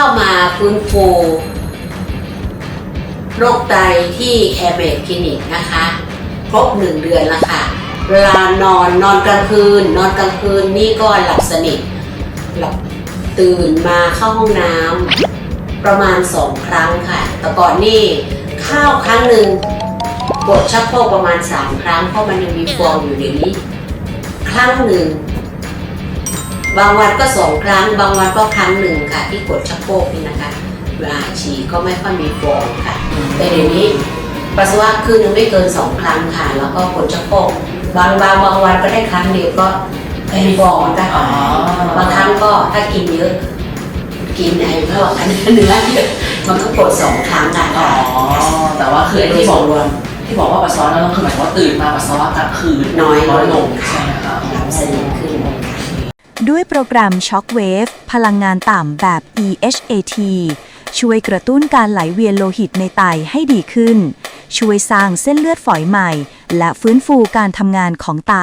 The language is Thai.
เข้ามาฟื้นฟูโรคไตที่แคร์เมดคลินิกนะคะครบหนึ่งเดือนแล้วค่ะ เวลานอนนอนกลางคืน นอนกลางคืนนี่ก็หลับสนิทหลับตื่นมาเข้าห้องน้ำประมาณสองครั้งค่ะ แต่ก่อนนี่ข้าวครั้งหนึ่งกดชักโครกประมาณสามครั้งเพราะมันยังมีฟองอยู่เดี๋ยวนี้ ครั้งหนึ่ง บางวันก็สองครั้ง บางวันก็ครั้งหนึ่งค่ะ ที่กดชักโครกนี่นะคะเวลาฉี่ก็ไม่ค่อยมีฟองค่ะ แต่เดี๋ยวนี้ปัสสาวะคืนนึงไม่เกินสองครั้งค่ะ แล้วก็กดชักโครกบางบางบางวันก็ได้ครั้งเดียวก็มีฟองได้อ๋อบางครั้งก็ถ้ากินเยอะกินไอ้พวกอันนี้เนื้อเยอะมันก็กดสองครั้งอะอ๋อแต่ว่าคือไอ้ที่บอกรวมที่บอกว่าปัสสาวะนั่นก็คือหมายถึงว่าตื่นมาปัสสาวะกลางคืนน้อยน้อยลงค่ะใช่ไหมคะหลับสนิทขึ้น ด้วยโปรแกรม Shockwave พลังงานต่ำแบบ EHAT ช่วยกระตุ้นการไหลเวียนโลหิตในไตให้ดีขึ้น ช่วยสร้างเส้นเลือดฝอยใหม่ และฟื้นฟูการทำงานของไต